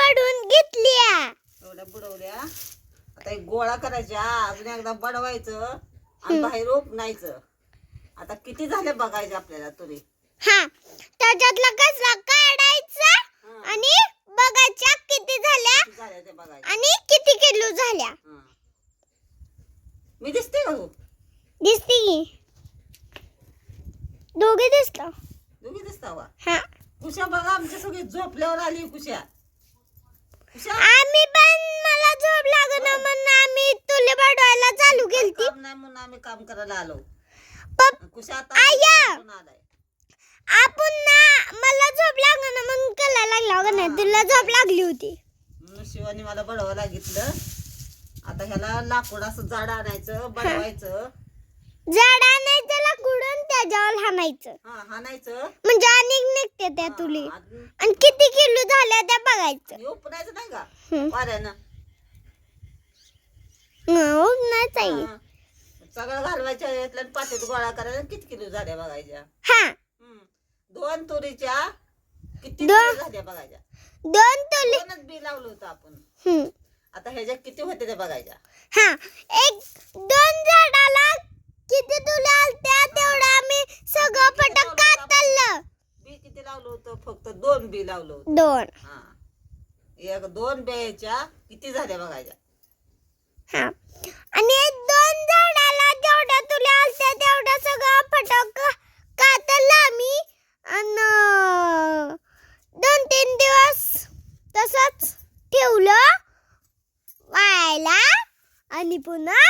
बडवून घेतल्या. एवढ्या बुडवल्या. आता एक गोळा करायच्या. अजून एकदा बडवायचं आणि बाहेर उपणायचं आता किती झाले बघायचे आपल्याला तुरी. हा त्याच्यातला कचरा काढायचा हं. आणि बघायच्या किती झाल्या किती झाले ते बघायचे. आणि किती किलो झाल्या. हं. मी दिसते का तू? दिसते की. दोघे दिसत. दोघी दिसता वा. हा. कुशा बघा आमच्या सगळी झोपल्यावर आली कुशा. आम्ही पण मला झोप लागत म्हणून आम्ही तुले बडवायला चालू केलती. काम नाही म्हणून आम्ही काम करायला आलो. आया! आपण ना मला झोप लागत म्हणून कला लागला का नाही तुला झोप लागली होती. शिवानी मला बडवा लागितलं आता ह्याला लाकूड असं जाड आणायचं बडवायचं. झाड आणायचं लाकडून त्याच्यावर हाणायचं. हाणायचं. म्हणजे अनेक निघते त्या तुली. आणि- आणि किती किलो आणि उपणायचं नाही का. वाऱ्यानं? हा. सगळं घालवायच्या यातल्या आणि गोळा करायला किती किलो झाल्या बघायच्या? हा. दोन तुरीच्या किती दोन- झाल्या बघायच्या? दोन तुले दोनच बी लावलं होतं आपण. हं. आता ह्याच्या किती होते ते बघायच्या? हा. एक दोन झाडाला किती तुला आलत्या तेवढं आम्ही सगळं फटक कातलं बी किती लावलं होतं? फक्त दोन बी लावलं होतं. दोन. हा. एक दोन बेच्या किती झाल्या बघायच्या? हा. आणि दोन झाडाला जेवढं तुला असते तेवढं सगळं फटक कातलं आम्ही आणि दोन तीन दिवस तसंच ठेवलं वाळायला आणि पुन्हा